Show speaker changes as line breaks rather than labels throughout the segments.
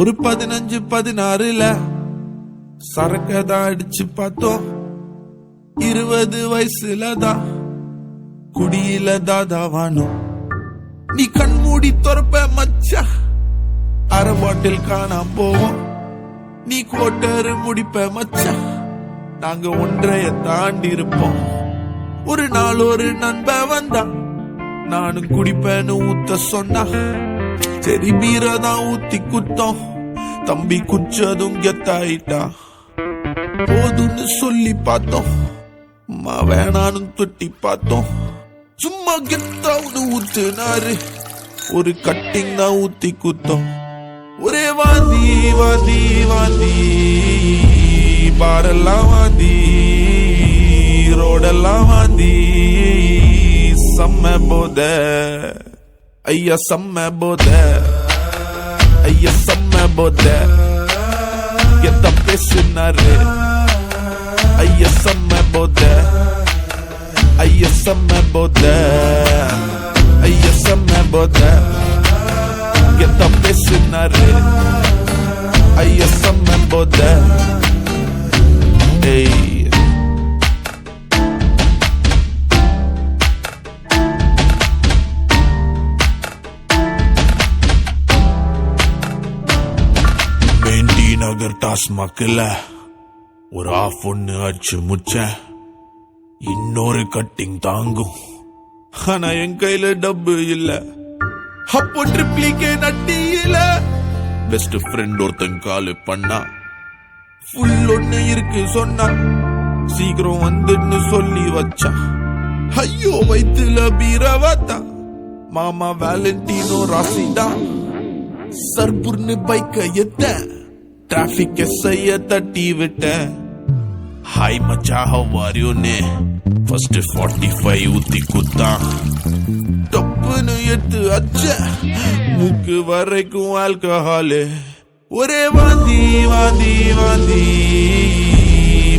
ஒரு பதினஞ்சு பதினாறுல சரக்கதான் அடிச்சு பார்த்தோம். இருபது வயசுல தான் குடியில தாதாவானோம் நீ கண் மூடி துறப்ப மச்சா. அரை பாட்டில் காணாம போவோம். நீ கோட்டரு முடிப்ப மச்சா. நாங்க ஒன்றைய தாண்டி இருப்போம் ஒரு நாள் ஒரு நண்ப வந்தா நானும் குடிப்பேன்னு ஊத்த சொன்னா சரி பீரதான் ஊத்தி குத்தோம். தம்பி குச்சதும் கெத்தாயிட்டா போதும்னு சொல்லி பார்த்தோம். அம்மா வேணான்னு தொட்டி பார்த்தோம். சும்மா கெத்தாவுன்னு ஊத்துனாரு. ஒரு கட்டிங் தான் ஊத்தி குத்தோம். ஒரே வாந்தி வாந்தி வாந்தி. பாரெல்லாம் வாந்தி. ரோடெல்லாம் வாந்தி. செம்ம போத. ஐயா செம்ம போத ஐயா செம்ம போத எத்த பேசினாரு ஐயா செம்ம போத ஐயா செம்ம போத ஐயா செம்ம போத எத்த பேசினாரு ஐயா செம்ம போத நகர் டாஸ்மாக்ல ஒரு ஆஃப் ஒன்னு அடிச்சு முச்ச. இன்னொரு கட்டிங் தாங்கும். ஆனா என் கையில டப்பு இல்ல. அப்போ ட்ரிப்ளிகே நட்டியில பெஸ்ட் ஃப்ரெண்ட் ஒருத்தன் கால் பண்ணா. ஃபுல் ஒன்று இருக்கு சொன்னா. சீக்கிரம் வந்துன்னு சொல்லி வச்சா. ஐயோ வயிற்றுல பீரவாத்தா. மாமா வேலண்டினோ ராசிடா. சர்புர்னு பைக்க எத்தன். டிராபிக் எஸ்ஐய தட்டி விட்ட ஹாய் மச்சா ஹவ் ஆர் யூ நே? ஃபர்ஸ்ட் 45 ஊத்தி குத்தா டப்புன்னு எட்டு அச்ச. மூக்கு வரைக்கும் ஆல்கஹாலு ஒரே வாந்தி வாந்தி வாந்தி.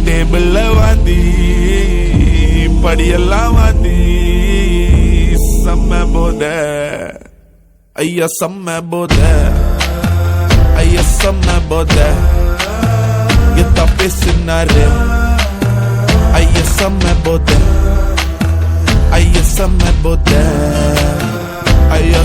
டேபிள்ல வாந்தி. படியெல்லாம் வாந்தி. செம்ம போத. ஐயா செம்ம போத. ஐயா செம்ம போத எத்த பேசினாரு ஐயா செம்ம போத ஐயா செம்ம போத ஐயா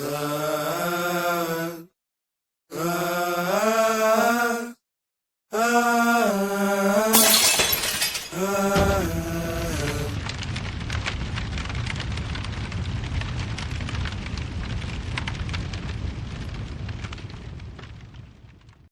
Uh.